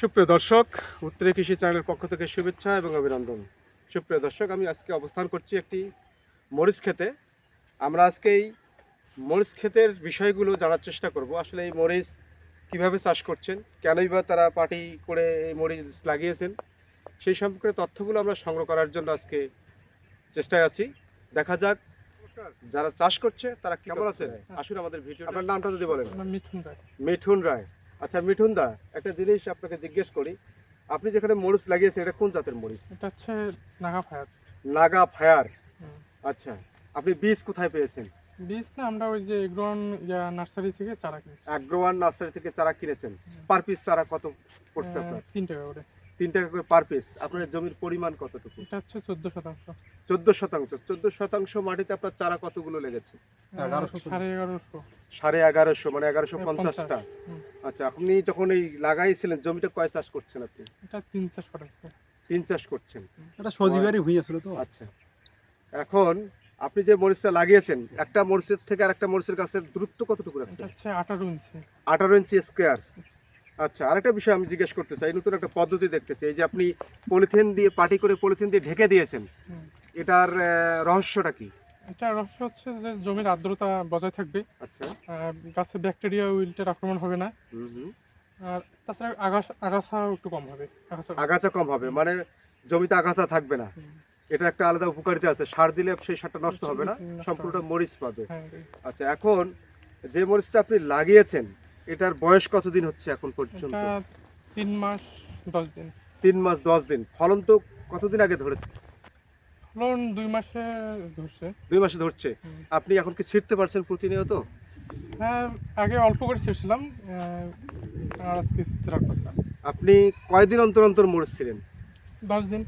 সুপ্রিয় দর্শক উত্তরে কৃষি চ্যানেলের পক্ষ থেকে শুভেচ্ছা এবং অভিনন্দন। সুপ্রিয় দর্শক আমি আজকে অবস্থান করছি একটি মরিচ ক্ষেতে। আমরা আজকে এই মরিচ ক্ষেতের বিষয়গুলো জানার চেষ্টা করব। আসলে এই মরিচ কীভাবে চাষ করছেন কেনই বা তারা পার্টি করে এই মরিচ লাগিয়েছেন সেই সম্পর্কে তথ্যগুলো আমরা সংগ্রহ করার জন্য আজকে চেষ্টায় আছি। দেখা যাক যারা চাষ করছে তারা কেমন আছে আসুন আমাদের ভিডিও আপনার নামটা যদি বলেন। মিঠুন রায়। মিঠুন রায়। আচ্ছা মিঠুন দা একটা জিনিস আপনাকে জিজ্ঞেস করি। আপনি যেখানে মরিচ লাগিয়েছেন এটা কোন জাতের মরিচ? এটা হচ্ছে নাগা ফায়ার। নাগা ফায়ার। আচ্ছা আপনি বীজ কোথায় পেয়েছেন? বীজ না আমরা ওই যে এগ্রোয়ান নার্সারি থেকে চারা কিনেছি। এগ্রোয়ান নার্সারি থেকে চারা কিনেছেন। পার পিস চারা কত পড়ছে আপনার? তিন টাকা করে। তিন টাকা করে পার পিস আপনার জমির পরিমাণ কতটুকু? এটা হচ্ছে চোদ্দ শতাংশ। চোদ্দ শতাংশ। চোদ্দ শতাংশ মাটিতে আপনার চারা কতগুলো লেগেছে? এগারোশো। সাড়ে এগারোশো। সাড়ে এগারোশো মানে এগারোশো পঞ্চাশটা। আচ্ছা আপনি যখন এই লাগাইছিলেন জমিটা কয় চাষ করছেন আপনি? এটা তিন চাষ করেছে। তিন চাষ করছেন। এটা সজীবেরই হয়েছিল তো। আচ্ছা। এখন আপনি যে মরিচটা লাগিয়েছেন একটা মরিচের থেকে আরেকটা মরিচের গাছের দূরত্ব কতটুকু এটা রাখছেন হচ্ছে আঠারো ইঞ্চি। আঠারো ইঞ্চি স্কোয়ার আচ্ছা আরেকটা বিষয় আমি জিজ্ঞেস করতে চাই নতুন একটা পদ্ধতি দেখতে চাই এই যে আপনি পলিথিন দিয়ে পাটি করে পলিথিন দিয়ে ঢেকে দিয়েছেন এটার রহস্যটা কি? এটা রহস্য হচ্ছে যে জমির আর্দ্রতা বজায় থাকবে আচ্ছা। গাছে ব্যাকটেরিয়া উইল্টের আক্রমণ হবে না। আর তাছাড়া আগাছা আগাছা একটু কম হবে আগাছা। কম হবে মানে জমিতে আগাছা থাকবে না। এটা একটা আলাদা উপকারিতা আছে সার দিলে সেই সারটা নষ্ট হবে না নষ্ট সম্পূর্ণটা মরিচ পাবে। হ্যাঁ। আচ্ছা এখন যে মরিচটা আপনি লাগিয়েছেন এটার বয়স কতদিন হচ্ছে এখন পর্যন্ত? এটা তিন মাস দশ দিন। তিন মাস দশ দিন। ফলন তো কতদিন আগে ধরেছে? ফলন দুই মাসে ধরছে। দুই মাসে ধরছে। আপনি এখন কি ছিটতে পারছেন প্রতিনিয়ত? হ্যাঁ আগে অল্প করে ছেড়েছিলাম আর আজকে ছেড়ার কথা আপনি কয়দিন অন্তর অন্তর মরিচ ছিলেন দশ দিন।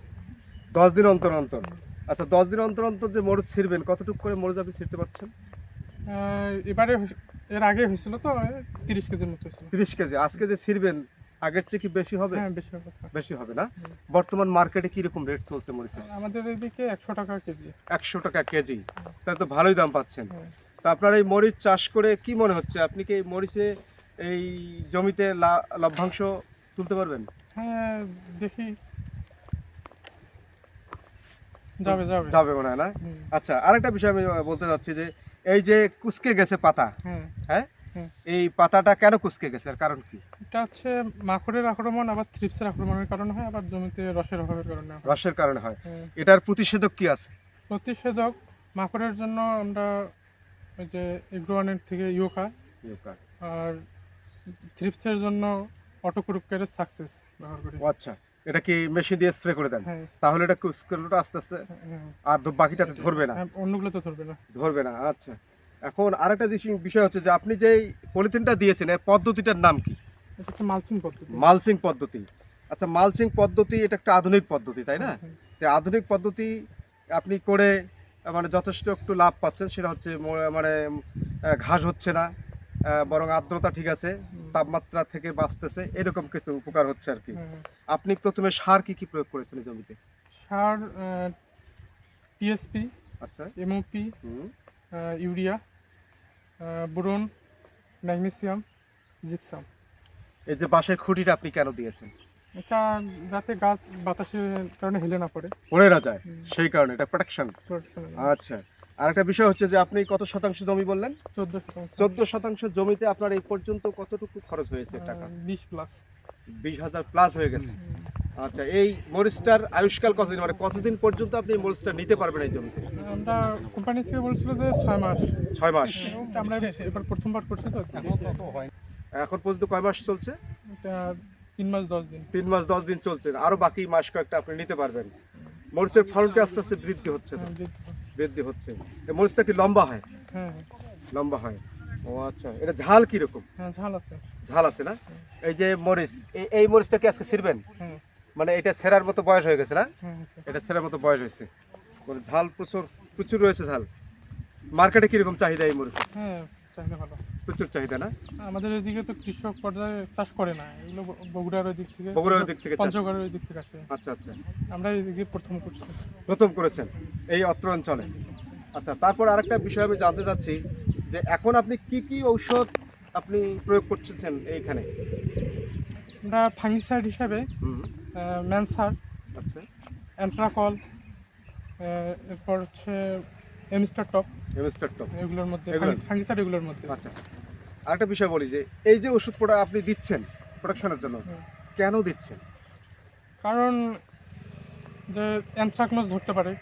দশ দিন অন্তর অন্তর। আচ্ছা দশ দিন অন্তর অন্তর যে মরিচ ছিড়বেন কতটুকু করে মরিচ আপনি ছিঁড়তে পারছেন? এবারে এর আগে হয়েছিল তো তিরিশ কেজির মতো হয়েছিল। তিরিশ কেজি। আজকে যে ছিড়বেন আগের চেয়ে কি বেশি হবে? হ্যাঁ বেশি হবে। বেশি হবে না? বর্তমান মার্কেটে কি রকম রেট চলছে মরিচের আমাদের এদিকে একশো টাকা কেজি। একশো টাকা কেজি। তাহলে তো ভালোই দাম পাচ্ছেন। হ্যাঁ। তা আপনার এই মরিচ চাষ করে কি মনে হচ্ছে? আপনি কি এই মরিচে এই জমিতে লভ্যাংশ তুলতে পারবেন? হ্যাঁ দেখি। যাবে যাবে। যাবে মনে হয় না? আচ্ছা আরেকটা বিষয় আমি বলতে চাচ্ছি যে এই যে কুচকে গেছে পাতা হ্যাঁ। হ্যাঁ? এই পাতাটা কেন কুচকে গেছে? এর কারণ কি? এটা হচ্ছে মাকড়ের আক্রমণ আবার থ্রিপসের আক্রমণের কারণে হয় আবার জমিতে রসের অভাবের কারণে হয়। রসের কারণে হয়। হ্যাঁ। এটার প্রতিষেধক কি আছে? প্রতিষেধক মাকড়ের জন্য আমরা ওই যে এগ্রোয়ানের থেকে ইয়োকা আর থ্রিপসের জন্য অটোকুরুপকারের সাকসেস ব্যবহার করি। আচ্ছা। এটা কি মেশিন দিয়ে স্প্রে করে দেন? হ্যাঁ তাহলে এটা কুচকেলোটা আস্তে আস্তে হ্যাঁ, আর ধ- বাকিটাতে ধরবে না। হ্যাঁ, অন্যগুলো তো ধরবে না। ধরবে না আচ্ছা। এখন আরেকটা জিনিস- বিষয় হচ্ছে যে আপনি যে পলিথিনটা দিয়েছেন এই পদ্ধতিটার নাম কি? হচ্ছে মালচিং পদ্ধতি। মালচিং পদ্ধতি। আচ্ছা মালচিং পদ্ধতি এটা একটা আধুনিক পদ্ধতি তাই না? তো আধুনিক পদ্ধতি আপনি করে মানে যথেষ্ট একটু লাভ পাচ্ছেন সেটা হচ্ছে মানে ঘাস হচ্ছে না। বরং আর্দ্রতা ঠিক আছে তাপমাত্রা থেকে বাঁচতেছে এরকম কিছু উপকার হচ্ছে আর কি। আপনি প্রথমে সার কি কি প্রয়োগ করেছেন জমিতে? সার টিএসপি আচ্ছা। MOP urea boron magnesium gypsum. এই যে বাঁশের খুঁটিটা আপনি কেন দিয়েছেন? এটা যাতে গাছ বাতাসের কারণে হেলে না পড়ে। পড়ে না যায় সেই কারণে এটা প্রোটেকশন প্রোটেকশনের আচ্ছা আরেকটা বিষয় হচ্ছে যে আপনি কত শতাংশ জমি বললেন? চোদ্দ শতাংশ। চোদ্দ শতাংশ জমিতে আপনার এই পর্যন্ত কতটুকু খরচ হয়েছে টাকা? বিশ প্লাস বিশ হাজার প্লাস হয়ে গেছে। আচ্ছা এই মরিচটার আয়ুষ্কাল কতদিন? মানে কতদিন পর্যন্ত আপনি মরিচটা নিতে পারবেন এই জমিতে? আমরা কোম্পানি থেকে বলছিল যে ছয় মাস। ছয় মাস। আমরা এবার প্রথমবার করছি তো। এখন পর্যন্ত কয় মাস চলছে? এটা তিন মাস দশ দিন। তিন মাস দশ দিন চলছে। আরও বাকি মাস কয়েকটা আপনি নিতে পারবেন। মরিচের ফলনটি আস্তে আস্তে বৃদ্ধি হচ্ছে। বৃদ্ধি। হচ্ছে। এই মরিচটা কি লম্বা হয়? লম্বা হয়। ও আচ্ছা এটা ঝাল কীরকম? হ্যাঁ ঝাল আছে। ঝাল আছে না? এই যে মরিচ এই- মরিচটা কি আজকে ছিড়বেন? মানে এটা ছেঁড়ার মতো বয়স হয়ে গেছে না? হ্যাঁ এটা ছেঁড়ার মতো বয়স হয়েছে। মানে ঝাল প্রচুর প্রচুর রয়েছে ঝাল। মার্কেটে কীরকম চাহিদা এই মরিচের? হ্যাঁ চাহিদা ভালো। প্রচুর চাহিদা না? আমাদের এদিকে তো কৃষক পর্যায়ে চাষ করে না। এগুলো বগুড়ার ওই দিক থেকে বগুড়ার দিক থেকে পঞ্চগড়ের ওই দিক থেকে আসে। আচ্ছা আচ্ছা। আমরা এদিকে প্রথম করছি। প্রথম করেছেন এই অত্র অঞ্চলে। আচ্ছা তারপর আরেকটা বিষয় আমি জানতে চাচ্ছি যে এখন আপনি কি কি ঔষধ আপনি প্রয়োগ করতেছেন এইখানে? আমরা ফাঙ্গিসাইড হিসাবে ম্যানসার আচ্ছা। অ্যান্ট্রাকল এরপর হচ্ছে এমিস্টার টপ টপ এগুলোর মধ্যে? ফাঙ্গিসাইড এগুলোর মধ্যে। আচ্ছা। আরেকটা বিষয় বলি যে এই যে ওষুধ প্রোডাক্ট আপনি দিচ্ছেন প্রোডাকশনের জন্য কেন দিচ্ছেন? কারণ যে অ্যানথ্রাকনোজ ধরতে পারে।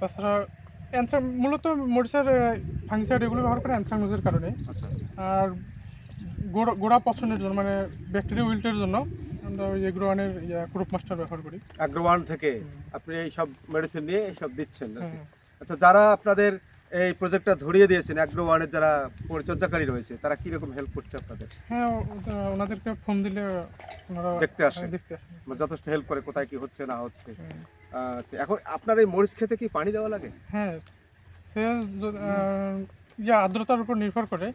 তাছাড়া অ্যানথ্রা মূলত মরিচের ফাঙ্গিসাইড এগুলো ব্যবহার করে অ্যানথ্রাকনোজের কারণে। আচ্ছা। আর গোড়া গোড়া পছন্দের জন্য মানে ব্যাকটেরিয়া উইল্টের জন্য আমরা ওই এগ্রোয়ানের ক্রপ মাস্টার ব্যবহার করি। অ্যাগ্রোওয়ান থেকে আপনি এই সব মেডিসিন দিয়ে এই সব দিচ্ছেন। আচ্ছা যারা আপনাদের এই প্রজেক্টটা ধরিয়ে দিয়েছেন অ্যাগ্রো ওয়ানের যারা পরিচর্যাকারী রয়েছে তারা কীরকম হেল্প করছে আপনাদের? হ্যাঁ ওনাদেরকে ফোন দিলে ওনারা দেখতে আসে। হ্যাঁ, দেখতে আসে। যথেষ্ট হেল্প করে কোথায় কি হচ্ছে না হচ্ছে। হুম। আচ্ছা, এখন আপনার এই মরিচ খেতে কি পানি দেওয়া লাগে? হ্যাঁ সে ইয়া আর্দ্রতার উপর নির্ভর করে।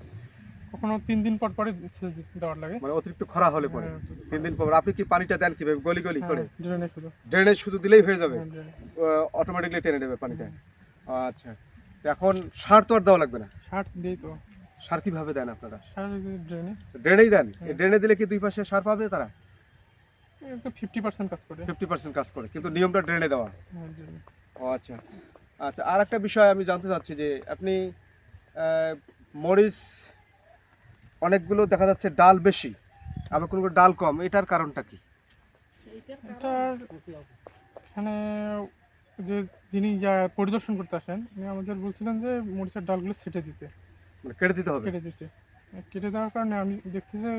কখনো তিন দিন পর পরে সেচ দেওয়ার লাগে। মানে অতিরিক্ত খরা হলে পরে। হ্যাঁ, তিন দিন পর আপনি কি পানিটা দেন কীভাবে? গলি গলি করে? হ্যাঁ, ড্রেনে শুধু। দিলেই হয়ে যাবে? হ্যাঁ, অটোমেটিকলি টেনে নেবে পানিটা। আচ্ছা। এখন সার তো আর দেওয়া লাগবে না? সার দিই তো। সার কীভাবে দেন আপনারা? সার ড্রেনে। ড্রেনেই দেন? এই ড্রেনে দিলে কি দুই পাশে সার পাবে তারা? ফিফটি পার্সেন্ট কাজ করে। ফিফটি পার্সেন্ট কাজ করে কিন্তু নিয়মটা ড্রেনে দেওয়া। হ্যাঁ, ও আচ্ছা। আচ্ছা আর একটা বিষয় আমি জানতে চাচ্ছি যে আপনি মরিচ অনেকগুলো দেখা যাচ্ছে ডাল বেশি আবার কোনো কোনো ডাল কম এটার কারণটা কি? এটার এখানে যে যিনি যা পরিদর্শন করতে আসেন উনি আমাদের বলছিলেন যে মরিচের ডালগুলো ছেটে দিতে। মানে কেটে দিতে হবে? কেটে দিতে। কেটে দেওয়ার কারণে আমি দেখছি যে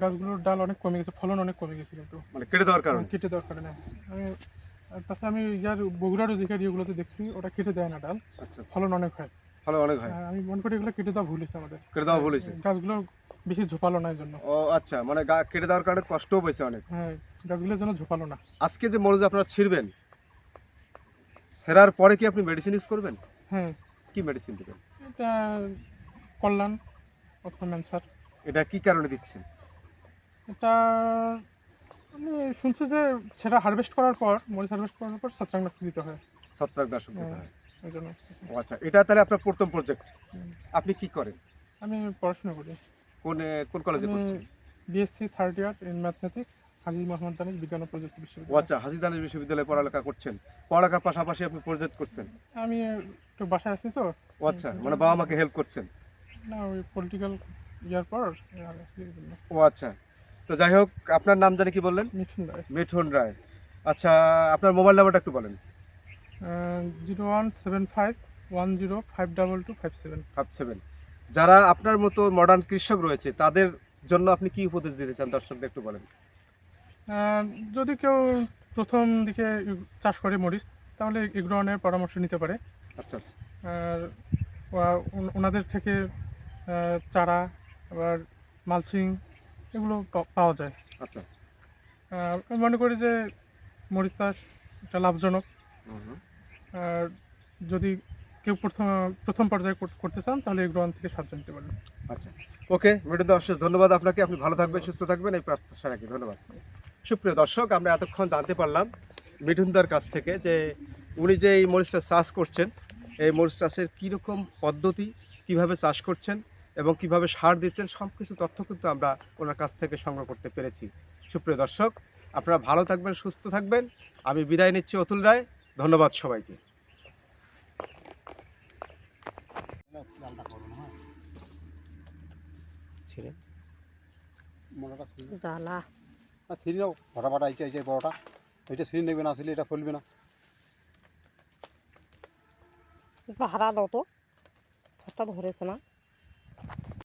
গাছগুলোর ডাল অনেক কমে গেছে ফলন অনেক কমে গেছে কিন্তু মানে কেটে দেওয়ার কারণে? কেটে দেওয়ার কারণে। আমি তাছাড়া আমি ইয়ার বগুড়ার অধিকার ইয়েগুলোতে দেখছি ওটা কেটে দেয় না ডাল। আচ্ছা ফলন অনেক হয়। ভালো অনেক হয়। আমি মনে করি এগুলো কেটে দেওয়া ভুল হয়েছে আমাদের। কেটে দেওয়া বলেছে গাছগুলো বেশি ঝোপালো না জন্য ও আচ্ছা মানে গা- কেটে দেওয়ার কারণে কষ্টও পেয়েছে অনেক। হ্যাঁ গাছগুলোর জন্য ঝোপালো না। আজকে যে মরিচ আপনারা ছিঁড়বেন সেরার পরে কি আপনি মেডিসিন ইউজ করবেন? হ্যাঁ কি মেডিসিন দেবেন? এটা কল্যাণ অথবা ম্যানসার এটা কি কারণে দিচ্ছেন? এটা আমি শুনছি যে সেটা হারভেস্ট করার পর মরিচ হারভেস্ট করার পর ছত্রাকনাশক দিতে হয়। ছত্রাকনাশক দিতে হয়। ওই জন্য। ও আচ্ছা এটা তাহলে আপনার প্রথম প্রজেক্ট আপনি কি করেন? আমি পড়াশোনা করি। কোন কোন কলেজে পড়ছেন? BSc third year in mathematics Haji Mohammad Danesh বিজ্ঞান ও প্রযুক্তি ও বিশ্ববিদ্যালয়। আচ্ছা বিশ্ববিদ্যালয়ে পড়ালেখা করছেন। পড়ালেখার পাশাপাশি আপনি প্রজেক্ট করছেন। আমি একটু বাসায় আছি তো। আচ্ছা মানে বাবা মাকে হেল্প করছেন। না ওই পলিটিক্যাল ইয়ার পর। ও আচ্ছা তো যাই হোক আপনার নাম জানি কি বললেন? মিঠুন রায়। মিঠুন রায়। আচ্ছা আপনার মোবাইল নাম্বারটা একটু বলেন। Zero one seven five one zero five double two five seven. Five seven. যারা আপনার মতো মডার্ন কৃষক রয়েছে তাদের জন্য আপনি কি উপদেশ দিতে চান দর্শকদের একটু বলেন? যদি কেউ প্রথম দিকে চাষ করে মরিচ তাহলে এগ্রোয়ানের পরামর্শ নিতে পারে। আচ্ছা আচ্ছা। আর ওনাদের থেকে চারা আবার মালচিং এগুলো পাওয়া যায়। আচ্ছা। আমি মনে করি যে মরিচ চাষ একটা লাভজনক। আর যদি কেউ প্রথম প্রথম পর্যায়ে করতে চান তাহলে এগ্রোয়ান থেকে সাহায্য নিতে পারেন। আচ্ছা। ওকে মিঠুন অশেষ ধন্যবাদ আপনাকে। আপনি ভালো থাকবেন সুস্থ থাকবেন। এই প্রত্যাশা রাখি ধন্যবাদ। সুপ্রিয় দর্শক, আমরা এতক্ষণ জানতে পারলাম মিঠুনদার কাছ থেকে যে উনি যে এই মরিচটা চাষ করছেন, এই মরিচ চাষের কীরকম পদ্ধতি, কীভাবে চাষ করছেন এবং কীভাবে সার দিচ্ছেন সব কিছু তথ্য কিন্তু আমরা ওনার কাছ থেকে সংগ্রহ করতে পেরেছি। সুপ্রিয় দর্শক, আপনারা ভালো থাকবেন, সুস্থ থাকবেন। আমি বিদায় নিচ্ছি অতুল রায়। ধন্যবাদ সবাইকে। জ্বালা। না, ছিঁড়ি নাও, ফটাফটা এইটা এইটা বড়টা এটা ছিঁড়ি নেবে না, আসলে এটা ফলবে না। একটু হারা দাও তো। হাতটা ধরেছে না।